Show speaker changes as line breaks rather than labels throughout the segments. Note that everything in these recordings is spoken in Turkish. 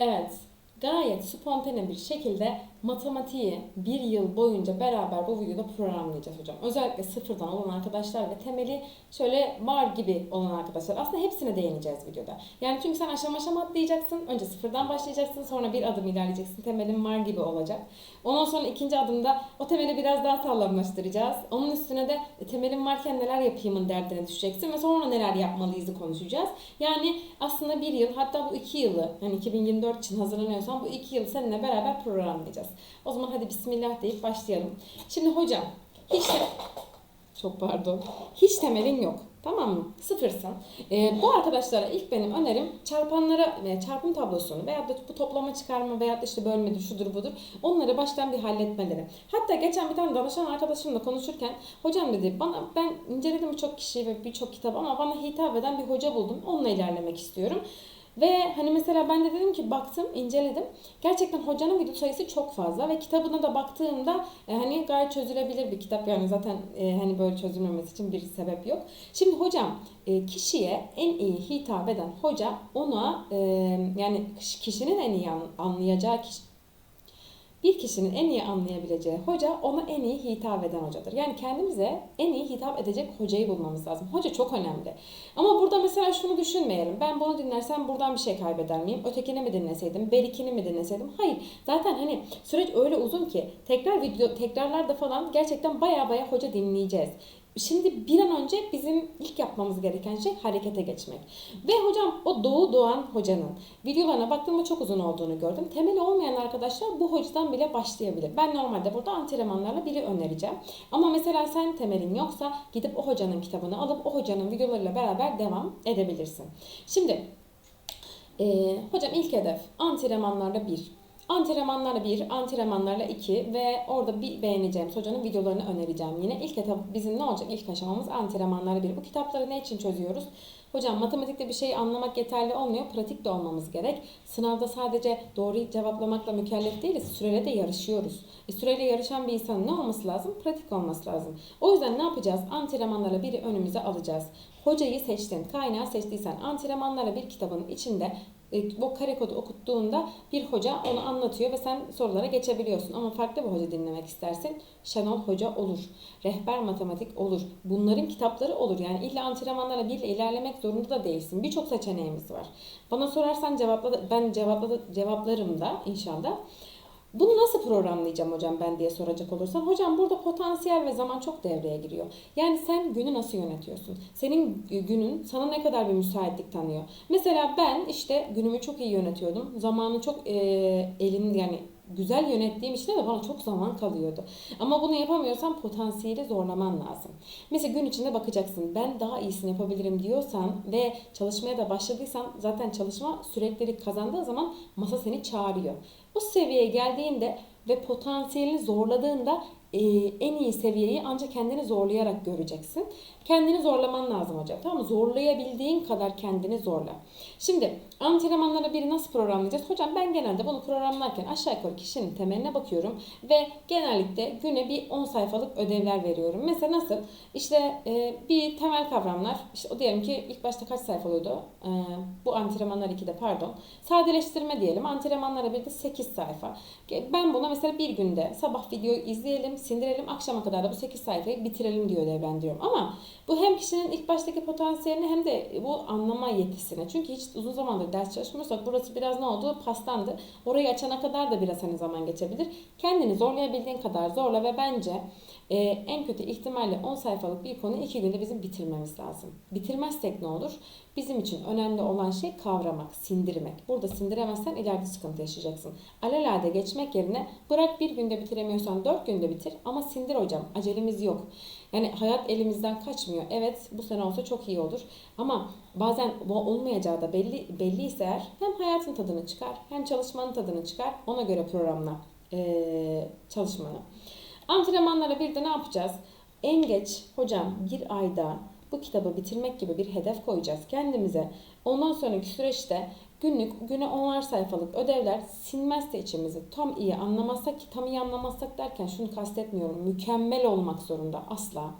Evet, gayet spontane bir şekilde matematiği bir yıl boyunca beraber bu videoda programlayacağız hocam. Özellikle sıfırdan olan arkadaşlar ve temeli şöyle var gibi olan arkadaşlar. Aslında hepsine değineceğiz videoda. Yani çünkü sen aşama aşama atlayacaksın. Önce sıfırdan başlayacaksın. Sonra bir adım ilerleyeceksin. Temelin var gibi olacak. Ondan sonra ikinci adımda o temeli biraz daha sağlamlaştıracağız. Onun üstüne de e, temelin varken neler yapayımın derdine düşeceksin ve sonra neler yapmalıyızı konuşacağız. Yani aslında bir yıl hatta bu iki yılı hani 2024 için hazırlanıyorsan bu iki yıl seninle beraber programlayacağız. O zaman hadi bismillah deyip başlayalım. Şimdi hocam hiç de... Çok pardon. Hiç temelin yok. Tamam mı? Sıfırsın. Ee, bu arkadaşlara ilk benim önerim çarpanlara çarpım tablosunu veya da bu toplama çıkarma veya da işte bölmedir şudur budur onları baştan bir halletmeleri. Hatta geçen bir tane danışan arkadaşımla konuşurken hocam dedi bana ben inceledim birçok kişiyi ve birçok kitap ama bana hitap eden bir hoca buldum. Onunla ilerlemek istiyorum. Ve hani mesela ben de dedim ki baktım, inceledim. Gerçekten hocanın video sayısı çok fazla ve kitabına da baktığımda e, hani gayet çözülebilir bir kitap. Yani zaten e, hani böyle çözülmemesi için bir sebep yok. Şimdi hocam e, kişiye en iyi hitap eden hoca ona e, yani kişinin en iyi an- anlayacağı kişi bir kişinin en iyi anlayabileceği hoca ona en iyi hitap eden hocadır. Yani kendimize en iyi hitap edecek hocayı bulmamız lazım. Hoca çok önemli. Ama burada mesela şunu düşünmeyelim. Ben bunu dinlersem buradan bir şey kaybeder miyim? Ötekini mi dinleseydim? Berikini mi dinleseydim? Hayır. Zaten hani süreç öyle uzun ki tekrar video tekrarlarda falan gerçekten baya baya hoca dinleyeceğiz. Şimdi bir an önce bizim ilk yapmamız gereken şey harekete geçmek. Ve hocam o Doğu Doğan hocanın videolarına baktığımda çok uzun olduğunu gördüm. Temeli olmayan arkadaşlar bu hocadan bile başlayabilir. Ben normalde burada antrenmanlarla biri önereceğim. Ama mesela sen temelin yoksa gidip o hocanın kitabını alıp o hocanın videolarıyla beraber devam edebilirsin. Şimdi ee, hocam ilk hedef antrenmanlarla bir. Antrenmanlarla bir, antrenmanlarla iki ve orada bir beğeneceğimiz hocanın videolarını önereceğim yine. İlk etap bizim ne olacak? İlk aşamamız antrenmanlarla bir. Bu kitapları ne için çözüyoruz? Hocam matematikte bir şeyi anlamak yeterli olmuyor. Pratik de olmamız gerek. Sınavda sadece doğruyu cevaplamakla mükellef değiliz. Süreyle de yarışıyoruz. E, süreyle yarışan bir insanın ne olması lazım? Pratik olması lazım. O yüzden ne yapacağız? Antrenmanlarla biri önümüze alacağız. Hocayı seçtin, kaynağı seçtiysen antrenmanlarla bir kitabın içinde o kare kodu okuttuğunda bir hoca onu anlatıyor ve sen sorulara geçebiliyorsun. Ama farklı bir hoca dinlemek istersin. Şenol Hoca olur. Rehber matematik olur. Bunların kitapları olur. Yani illa antrenmanlarla birle ilerlemek zorunda da değilsin. Birçok seçeneğimiz var. Bana sorarsan cevapla ben cevapla cevaplarım da inşallah. Bunu nasıl programlayacağım hocam ben diye soracak olursan. Hocam burada potansiyel ve zaman çok devreye giriyor. Yani sen günü nasıl yönetiyorsun? Senin günün sana ne kadar bir müsaitlik tanıyor? Mesela ben işte günümü çok iyi yönetiyordum. Zamanı çok e, elin yani güzel yönettiğim için de bana çok zaman kalıyordu. Ama bunu yapamıyorsan potansiyeli zorlaman lazım. Mesela gün içinde bakacaksın. Ben daha iyisini yapabilirim diyorsan ve çalışmaya da başladıysan zaten çalışma süreklilik kazandığı zaman masa seni çağırıyor. O seviyeye geldiğinde ve potansiyelini zorladığında e, en iyi seviyeyi ancak kendini zorlayarak göreceksin. Kendini zorlaman lazım hocam. Tamam mı? Zorlayabildiğin kadar kendini zorla. Şimdi antrenmanlara biri nasıl programlayacağız? Hocam ben genelde bunu programlarken aşağı yukarı kişinin temeline bakıyorum ve genellikle güne bir 10 sayfalık ödevler veriyorum. Mesela nasıl? İşte e, bir temel kavramlar. İşte o diyelim ki ilk başta kaç sayfa oluyordu? E, bu antrenmanlar 2'de pardon. Sadeleştirme diyelim. Antrenmanlara bir de 8 sayfa. Ben buna mesela bir günde sabah videoyu izleyelim, sindirelim, akşama kadar da bu 8 sayfayı bitirelim diye ödevlendiriyorum. Ama bu hem kişinin ilk baştaki potansiyelini hem de bu anlama yetisine. Çünkü hiç uzun zamandır ders çalışmıyorsak burası biraz ne oldu? Pastandı. Orayı açana kadar da biraz hani zaman geçebilir. Kendini zorlayabildiğin kadar zorla ve bence e, en kötü ihtimalle 10 sayfalık bir konuyu 2 günde bizim bitirmemiz lazım. Bitirmezsek ne olur? Bizim için önemli olan şey kavramak, sindirmek. Burada sindiremezsen ileride sıkıntı yaşayacaksın. Alelade geçmek yerine bırak bir günde bitiremiyorsan 4 günde bitir ama sindir hocam. Acelemiz yok. Yani hayat elimizden kaçmıyor. Evet bu sene olsa çok iyi olur. Ama bazen bu olmayacağı da belli belliyse eğer hem hayatın tadını çıkar hem çalışmanın tadını çıkar. Ona göre programla ee, çalışmanı. Antrenmanlara bir de ne yapacağız? En geç hocam bir ayda bu kitabı bitirmek gibi bir hedef koyacağız kendimize. Ondan sonraki süreçte günlük güne onlar sayfalık ödevler sinmezse içimizi tam iyi anlamazsak ki tam iyi anlamazsak derken şunu kastetmiyorum. Mükemmel olmak zorunda asla.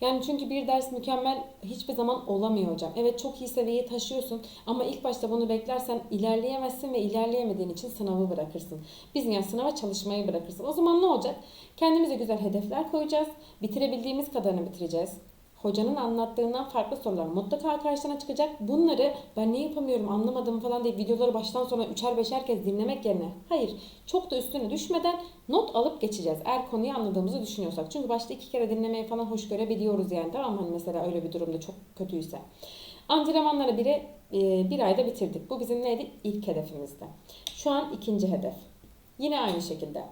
Yani çünkü bir ders mükemmel hiçbir zaman olamıyor hocam. Evet çok iyi seviyeye taşıyorsun ama ilk başta bunu beklersen ilerleyemezsin ve ilerleyemediğin için sınavı bırakırsın. Biz yani sınava çalışmayı bırakırsın. O zaman ne olacak? Kendimize güzel hedefler koyacağız. Bitirebildiğimiz kadarını bitireceğiz. Hocanın anlattığından farklı sorular mutlaka karşına çıkacak. Bunları ben ne yapamıyorum anlamadım falan diye videoları baştan sona üçer beşer kez dinlemek yerine hayır çok da üstüne düşmeden not alıp geçeceğiz. Eğer konuyu anladığımızı düşünüyorsak. Çünkü başta iki kere dinlemeyi falan hoş görebiliyoruz yani tamam mı? Hani mesela öyle bir durumda çok kötüyse. Antrenmanları biri e, bir ayda bitirdik. Bu bizim neydi? İlk hedefimizdi. Şu an ikinci hedef. Yine aynı şekilde.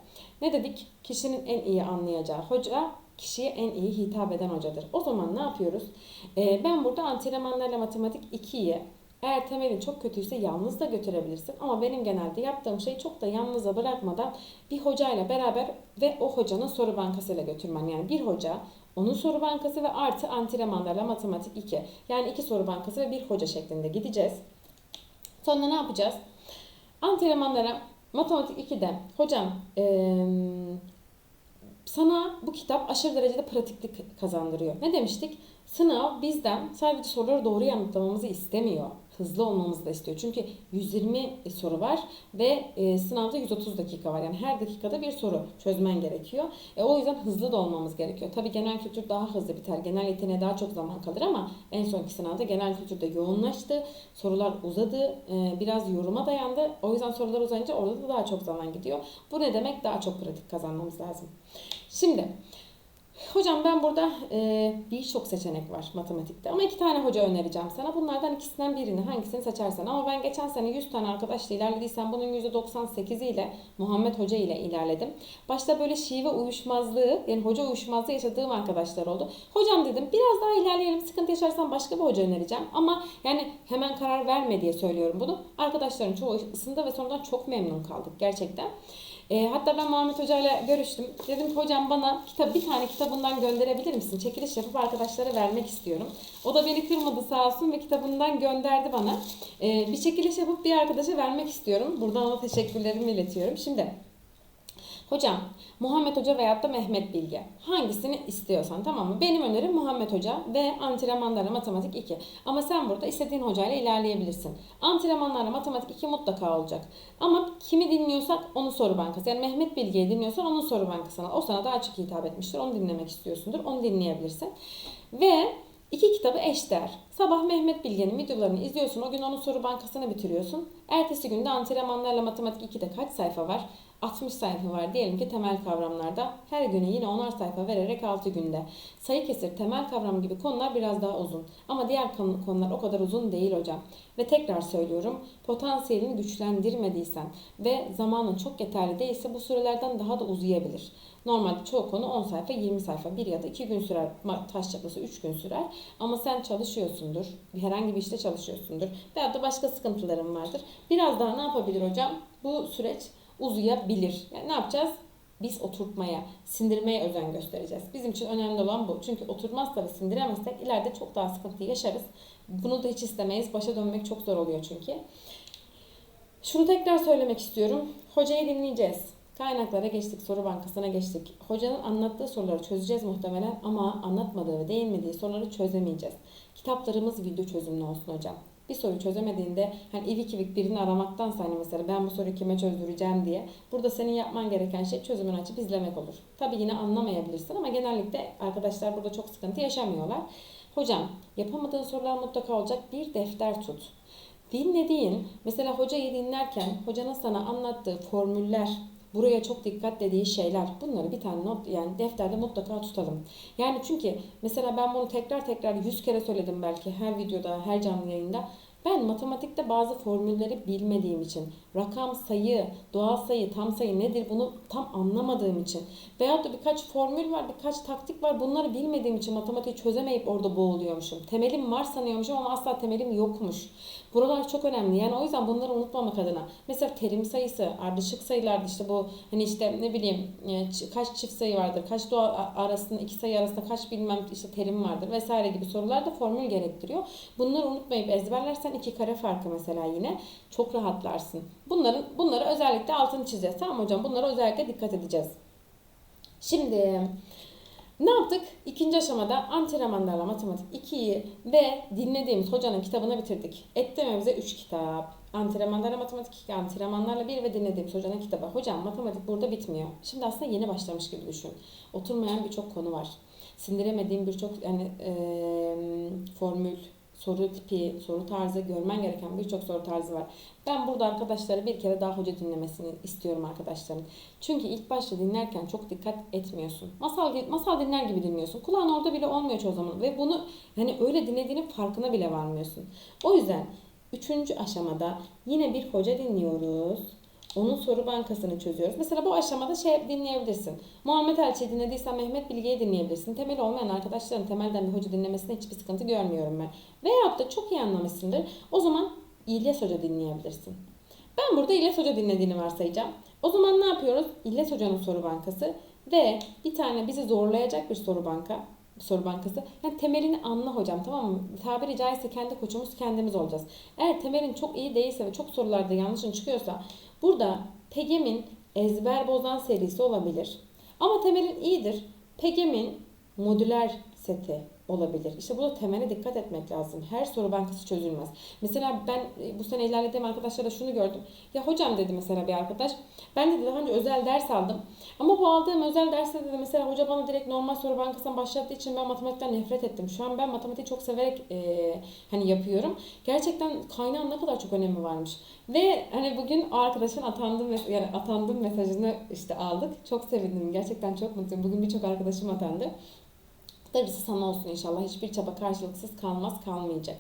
Ne dedik? Kişinin en iyi anlayacağı hoca kişiye en iyi hitap eden hocadır. O zaman ne yapıyoruz? Ee, ben burada antrenmanlarla matematik 2'yi eğer temelin çok kötüyse yalnız da götürebilirsin. Ama benim genelde yaptığım şey çok da yalnıza bırakmadan bir hocayla beraber ve o hocanın soru bankasıyla götürmen. Yani bir hoca, onun soru bankası ve artı antrenmanlarla matematik 2. Yani iki soru bankası ve bir hoca şeklinde gideceğiz. Sonra ne yapacağız? Antrenmanlara matematik 2'de hocam eee sana bu kitap aşırı derecede pratiklik kazandırıyor. Ne demiştik? Sınav bizden sadece soruları doğru yanıtlamamızı istemiyor. Hızlı olmamızı da istiyor. Çünkü 120 soru var ve e, sınavda 130 dakika var. Yani her dakikada bir soru çözmen gerekiyor. E, o yüzden hızlı da olmamız gerekiyor. Tabii genel kültür daha hızlı biter. Genel yeteneğe daha çok zaman kalır ama en sonki sınavda genel kültürde yoğunlaştı. Sorular uzadı. E, biraz yoruma dayandı. O yüzden sorular uzayınca orada da daha çok zaman gidiyor. Bu ne demek? Daha çok pratik kazanmamız lazım. Şimdi Hocam ben burada e, birçok seçenek var matematikte ama iki tane hoca önereceğim sana. Bunlardan ikisinden birini hangisini seçersen. Ama ben geçen sene 100 tane arkadaşla ilerlediysem bunun %98'i ile Muhammed Hoca ile ilerledim. Başta böyle şive uyuşmazlığı yani hoca uyuşmazlığı yaşadığım arkadaşlar oldu. Hocam dedim biraz daha ilerleyelim sıkıntı yaşarsan başka bir hoca önereceğim. Ama yani hemen karar verme diye söylüyorum bunu. Arkadaşların çoğu ısındı ve sonradan çok memnun kaldık gerçekten. E, hatta ben Muhammed Hoca ile görüştüm. Dedim hocam bana kitap bir tane kitabından gönderebilir misin? Çekiliş yapıp arkadaşlara vermek istiyorum. O da beni kırmadı sağ olsun ve kitabından gönderdi bana. E, bir çekiliş yapıp bir arkadaşa vermek istiyorum. Buradan ona teşekkürlerimi iletiyorum. Şimdi Hocam Muhammed Hoca veyahut da Mehmet Bilge. Hangisini istiyorsan tamam mı? Benim önerim Muhammed Hoca ve antrenmanlarla matematik 2. Ama sen burada istediğin hocayla ilerleyebilirsin. Antrenmanlarla matematik 2 mutlaka olacak. Ama kimi dinliyorsak onu soru bankası. Yani Mehmet Bilge'yi dinliyorsan onun soru bankasına. O sana daha çok hitap etmiştir. Onu dinlemek istiyorsundur. Onu dinleyebilirsin. Ve İki kitabı eşdeğer. Sabah Mehmet Bilge'nin videolarını izliyorsun. O gün onun soru bankasını bitiriyorsun. Ertesi günde antrenmanlarla matematik 2'de kaç sayfa var? 60 sayfa var diyelim ki temel kavramlarda. Her güne yine 10'ar sayfa vererek 6 günde. Sayı kesir, temel kavram gibi konular biraz daha uzun. Ama diğer konular o kadar uzun değil hocam. Ve tekrar söylüyorum, potansiyelini güçlendirmediysen ve zamanın çok yeterli değilse bu sürelerden daha da uzayabilir. Normalde çoğu konu 10 sayfa, 20 sayfa, 1 ya da 2 gün sürer. Taş çaplası 3 gün sürer. Ama sen çalışıyorsundur. Herhangi bir işte çalışıyorsundur. Veyahut da başka sıkıntıların vardır. Biraz daha ne yapabilir hocam? Bu süreç uzayabilir. Yani ne yapacağız? Biz oturtmaya, sindirmeye özen göstereceğiz. Bizim için önemli olan bu. Çünkü oturmazsa ve sindiremezsek ileride çok daha sıkıntı yaşarız. Bunu da hiç istemeyiz. Başa dönmek çok zor oluyor çünkü. Şunu tekrar söylemek istiyorum. Hocayı dinleyeceğiz. Kaynaklara geçtik, soru bankasına geçtik. Hocanın anlattığı soruları çözeceğiz muhtemelen ama anlatmadığı ve değinmediği soruları çözemeyeceğiz. Kitaplarımız video çözümlü olsun hocam bir soru çözemediğinde hani ivik ivik birini aramaktansa hani mesela ben bu soruyu kime çözdüreceğim diye burada senin yapman gereken şey çözümünü açıp izlemek olur. Tabi yine anlamayabilirsin ama genellikle arkadaşlar burada çok sıkıntı yaşamıyorlar. Hocam yapamadığın sorular mutlaka olacak bir defter tut. Dinlediğin mesela hocayı dinlerken hocanın sana anlattığı formüller buraya çok dikkat dediği şeyler bunları bir tane not yani defterde mutlaka tutalım. Yani çünkü mesela ben bunu tekrar tekrar yüz kere söyledim belki her videoda her canlı yayında. Ben matematikte bazı formülleri bilmediğim için, rakam, sayı, doğal sayı, tam sayı nedir bunu tam anlamadığım için veyahut da birkaç formül var, birkaç taktik var bunları bilmediğim için matematiği çözemeyip orada boğuluyormuşum. Temelim var sanıyormuşum ama asla temelim yokmuş. Buralar çok önemli. Yani o yüzden bunları unutmamak adına. Mesela terim sayısı, ardışık sayılarda işte bu hani işte ne bileyim e, kaç çift sayı vardır, kaç doğa arasında iki sayı arasında kaç bilmem işte terim vardır vesaire gibi sorularda formül gerektiriyor. Bunları unutmayıp ezberlersen iki kare farkı mesela yine çok rahatlarsın. Bunların bunları özellikle altını çizeceğiz. Tamam hocam bunlara özellikle dikkat edeceğiz. Şimdi Ne yaptık? İkinci aşamada antrenmanlarla matematik 2'yi ve dinlediğimiz hocanın kitabını bitirdik. Etlememize 3 kitap. Antrenmanlarla matematik 2, antrenmanlarla 1 ve dinlediğimiz hocanın kitabı. Hocam matematik burada bitmiyor. Şimdi aslında yeni başlamış gibi düşün. Oturmayan birçok konu var. Sindiremediğim birçok yani e, formül, soru tipi, soru tarzı, görmen gereken birçok soru tarzı var. Ben burada arkadaşlara bir kere daha hoca dinlemesini istiyorum arkadaşların. Çünkü ilk başta dinlerken çok dikkat etmiyorsun. Masal masal dinler gibi dinliyorsun. Kulağın orada bile olmuyor çoğu zaman ve bunu yani öyle dinlediğinin farkına bile varmıyorsun. O yüzden üçüncü aşamada yine bir hoca dinliyoruz. Onun soru bankasını çözüyoruz. Mesela bu aşamada şey dinleyebilirsin. Muhammed Elçi'yi dinlediysen Mehmet Bilge'yi dinleyebilirsin. Temel olmayan arkadaşların temelden bir hoca dinlemesine hiçbir sıkıntı görmüyorum ben. Veyahut da çok iyi anlamışsındır. O zaman İlyas Hoca dinleyebilirsin. Ben burada İlyas Hoca dinlediğini varsayacağım. O zaman ne yapıyoruz? İlyas Hoca'nın soru bankası ve bir tane bizi zorlayacak bir soru banka soru bankası. Yani temelini anla hocam tamam mı? Tabiri caizse kendi koçumuz kendimiz olacağız. Eğer temelin çok iyi değilse ve çok sorularda yanlışın çıkıyorsa burada Pegem'in ezber bozan serisi olabilir. Ama temelin iyidir. Pegem'in modüler seti olabilir. İşte burada temele dikkat etmek lazım. Her soru bankası çözülmez. Mesela ben e, bu sene ilerlediğim arkadaşlara şunu gördüm. Ya hocam dedi mesela bir arkadaş. Ben dedi daha önce özel ders aldım. Ama bu aldığım özel derste dedi mesela hoca bana direkt normal soru bankasından başlattığı için ben matematikten nefret ettim. Şu an ben matematiği çok severek e, hani yapıyorum. Gerçekten kaynağın ne kadar çok önemi varmış. Ve hani bugün o arkadaşın atandım yani atandım mesajını işte aldık. Çok sevindim. Gerçekten çok mutluyum. Bugün birçok arkadaşım atandı. Darısı sana olsun inşallah. Hiçbir çaba karşılıksız kalmaz, kalmayacak.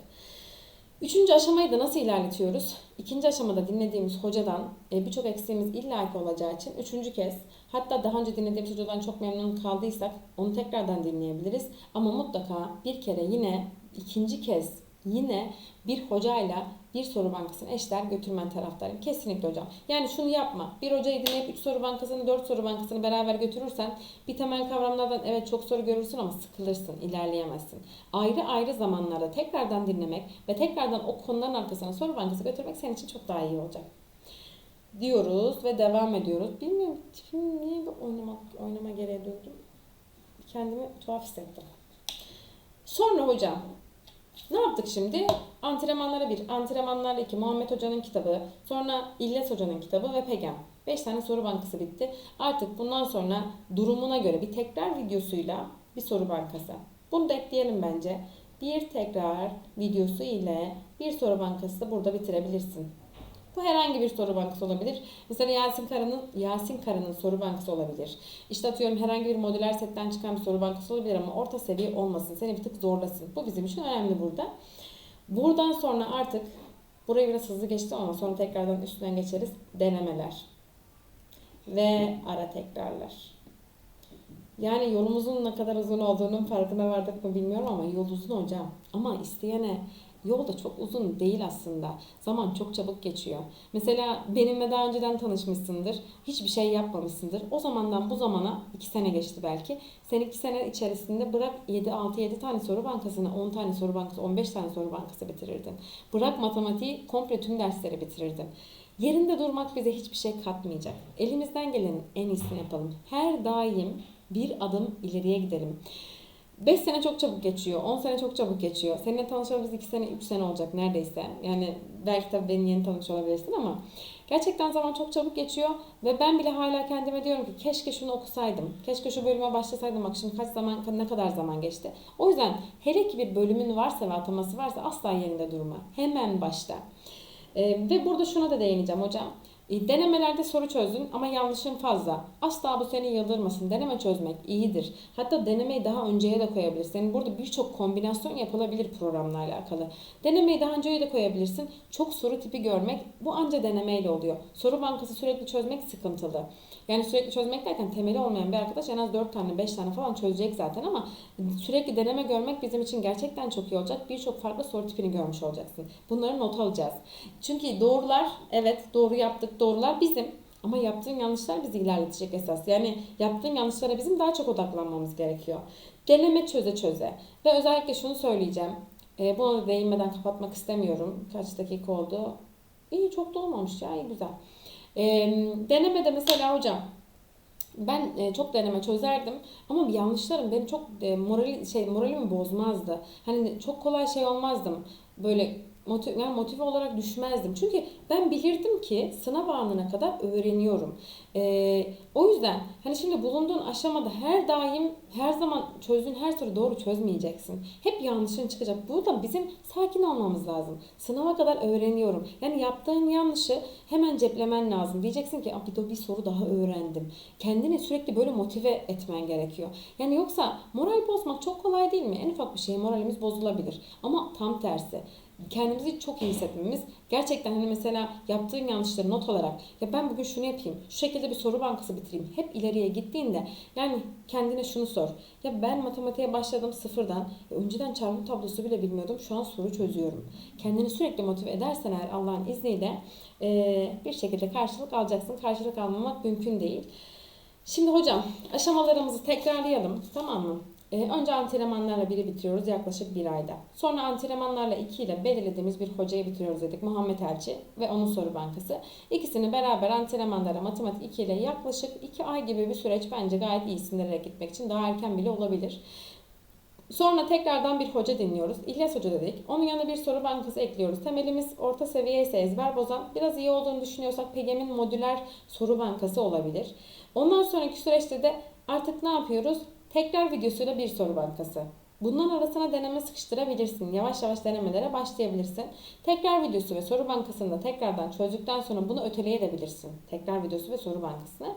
Üçüncü aşamayı da nasıl ilerletiyoruz? İkinci aşamada dinlediğimiz hocadan e, birçok eksiğimiz illaki olacağı için üçüncü kez hatta daha önce dinlediğimiz hocadan çok memnun kaldıysak onu tekrardan dinleyebiliriz. Ama mutlaka bir kere yine ikinci kez yine bir hocayla bir soru bankasını eşler götürmen taraftarıyım. Kesinlikle hocam. Yani şunu yapma. Bir hocayı dinleyip 3 soru bankasını 4 soru bankasını beraber götürürsen bir temel kavramlardan evet çok soru görürsün ama sıkılırsın, ilerleyemezsin. Ayrı ayrı zamanlarda tekrardan dinlemek ve tekrardan o konuların arkasına soru bankası götürmek senin için çok daha iyi olacak. Diyoruz ve devam ediyoruz. Bilmiyorum tipim niye bir oynama, oynama gereği duydum. Kendimi tuhaf hissettim. Sonra hocam ne yaptık şimdi? Antrenmanlara bir, antrenmanlarla iki, Muhammed Hoca'nın kitabı, sonra İlyas Hoca'nın kitabı ve Pegam. 5 tane soru bankası bitti. Artık bundan sonra durumuna göre bir tekrar videosuyla bir soru bankası. Bunu da ekleyelim bence. Bir tekrar videosu ile bir soru bankası da burada bitirebilirsin. Bu herhangi bir soru bankası olabilir. Mesela Yasin Kara'nın Yasin Kara'nın soru bankası olabilir. İşte atıyorum herhangi bir modüler setten çıkan bir soru bankası olabilir ama orta seviye olmasın. Seni bir tık zorlasın. Bu bizim için önemli burada. Buradan sonra artık burayı biraz hızlı geçti ama sonra tekrardan üstünden geçeriz. Denemeler. Ve ara tekrarlar. Yani yolumuzun ne kadar uzun olduğunun farkına vardık mı bilmiyorum ama yol uzun hocam. Ama isteyene Yol da çok uzun değil aslında. Zaman çok çabuk geçiyor. Mesela benimle daha önceden tanışmışsındır. Hiçbir şey yapmamışsındır. O zamandan bu zamana 2 sene geçti belki. Sen 2 sene içerisinde bırak 7 6 7 tane soru bankasını, 10 tane soru bankası, 15 tane soru bankası bitirirdin. Bırak matematiği komple tüm dersleri bitirirdin. Yerinde durmak bize hiçbir şey katmayacak. Elimizden gelenin en iyisini yapalım. Her daim bir adım ileriye gidelim. 5 sene çok çabuk geçiyor. 10 sene çok çabuk geçiyor. Seninle tanışalı biz 2 sene 3 sene olacak neredeyse. Yani belki tabii beni yeni tanış olabilirsin ama gerçekten zaman çok çabuk geçiyor ve ben bile hala kendime diyorum ki keşke şunu okusaydım. Keşke şu bölüme başlasaydım. Bak şimdi kaç zaman ne kadar zaman geçti. O yüzden hele ki bir bölümün varsa ve ataması varsa asla yerinde durma. Hemen başla. Ee, ve burada şuna da değineceğim hocam. E, denemelerde soru çözdün ama yanlışın fazla. Asla bu seni yıldırmasın. Deneme çözmek iyidir. Hatta denemeyi daha önceye de koyabilirsin. Senin burada birçok kombinasyon yapılabilir programla alakalı. Denemeyi daha önceye de koyabilirsin. Çok soru tipi görmek bu anca denemeyle oluyor. Soru bankası sürekli çözmek sıkıntılı. Yani sürekli çözmek derken temeli olmayan bir arkadaş en az 4 tane 5 tane falan çözecek zaten ama sürekli deneme görmek bizim için gerçekten çok iyi olacak. Birçok farklı soru tipini görmüş olacaksın. Bunları not alacağız. Çünkü doğrular evet doğru yaptık doğrular bizim. Ama yaptığın yanlışlar bizi ilerletecek esas. Yani yaptığın yanlışlara bizim daha çok odaklanmamız gerekiyor. Deneme çöze çöze. Ve özellikle şunu söyleyeceğim. E, buna da değinmeden kapatmak istemiyorum. Kaç dakika oldu? İyi çok da olmamış ya. iyi güzel. E, denemede mesela hocam ben e, çok deneme çözerdim ama yanlışlarım benim çok e, morali şey moralimi bozmazdı. Hani çok kolay şey olmazdım. Böyle motive, yani motive olarak düşmezdim. Çünkü ben bilirdim ki sınav anına kadar öğreniyorum. E, o yüzden hani şimdi bulunduğun aşamada her daim her zaman çözdüğün her soruyu doğru çözmeyeceksin. Hep yanlışın çıkacak. Bu da bizim sakin olmamız lazım. Sınava kadar öğreniyorum. Yani yaptığın yanlışı hemen ceplemen lazım. Diyeceksin ki "Aa, bir, bir soru daha öğrendim. Kendini sürekli böyle motive etmen gerekiyor. Yani yoksa moral bozmak çok kolay değil mi? En ufak bir şey moralimiz bozulabilir. Ama tam tersi kendimizi çok iyi hissetmemiz. Gerçekten hani mesela yaptığın yanlışları not olarak ya ben bugün şunu yapayım şu şekilde bir soru bankası bitireyim. Hep ileriye gittiğinde yani kendine şunu sor. Ya ben matematiğe başladım sıfırdan ya önceden çarpım tablosu bile bilmiyordum şu an soru çözüyorum. Kendini sürekli motive edersen eğer Allah'ın izniyle eee, bir şekilde karşılık alacaksın. Karşılık almamak mümkün değil. Şimdi hocam aşamalarımızı tekrarlayalım tamam mı? Ee, önce antrenmanlarla biri bitiriyoruz yaklaşık bir ayda. Sonra antrenmanlarla iki ile belirlediğimiz bir hocayı bitiriyoruz dedik. Muhammed Elçi ve onun soru bankası. İkisini beraber antrenmanlara matematik 2 ile yaklaşık 2 ay gibi bir süreç bence gayet iyi sindirerek gitmek için daha erken bile olabilir. Sonra tekrardan bir hoca dinliyoruz. İlyas Hoca dedik. Onun yanına bir soru bankası ekliyoruz. Temelimiz orta seviye ise ezber bozan, biraz iyi olduğunu düşünüyorsak PEGEM'in modüler soru bankası olabilir. Ondan sonraki süreçte de artık ne yapıyoruz? Tekrar videosuyla bir soru bankası. Bunların arasına deneme sıkıştırabilirsin. Yavaş yavaş denemelere başlayabilirsin. Tekrar videosu ve soru bankasını da tekrardan çözdükten sonra bunu öteleyebilirsin. Tekrar videosu ve soru bankasını.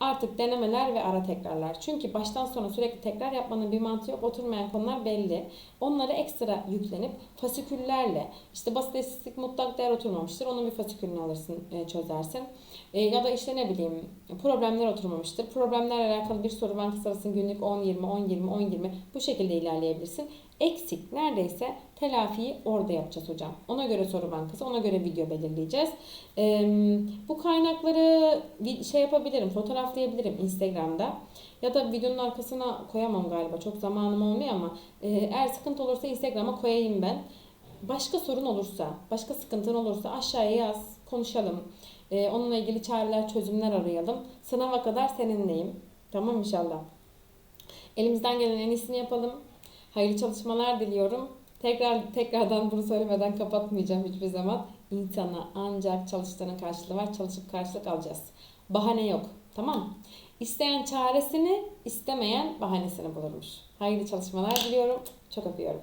Artık denemeler ve ara tekrarlar. Çünkü baştan sona sürekli tekrar yapmanın bir mantığı yok. Oturmayan konular belli. Onlara ekstra yüklenip fasiküllerle işte basit eşitlik mutlak değer oturmamıştır. Onun bir fasikülünü alırsın, e, çözersin. E, ya da işte ne bileyim problemler oturmamıştır. Problemlerle alakalı bir soru bankası arasın günlük 10 20 10 20 10 20 bu şekilde ilerleyebilirsin. Eksik neredeyse telafiyi orada yapacağız hocam. Ona göre soru bankası, ona göre video belirleyeceğiz. E, bu kaynakları şey yapabilirim, fotoğraflayabilirim Instagram'da. Ya da videonun arkasına koyamam galiba. Çok zamanım olmuyor ama e, eğer sıkıntı olursa Instagram'a koyayım ben. Başka sorun olursa, başka sıkıntın olursa aşağıya yaz, konuşalım. Ee, onunla ilgili çareler, çözümler arayalım. Sınava kadar seninleyim. Tamam inşallah. Elimizden gelen en iyisini yapalım. Hayırlı çalışmalar diliyorum. Tekrar tekrardan bunu söylemeden kapatmayacağım hiçbir zaman. İnsana ancak çalıştığının karşılığı var. Çalışıp karşılık alacağız. Bahane yok. Tamam? İsteyen çaresini, istemeyen bahanesini bulurmuş. Hayırlı çalışmalar diliyorum. Çok öpüyorum.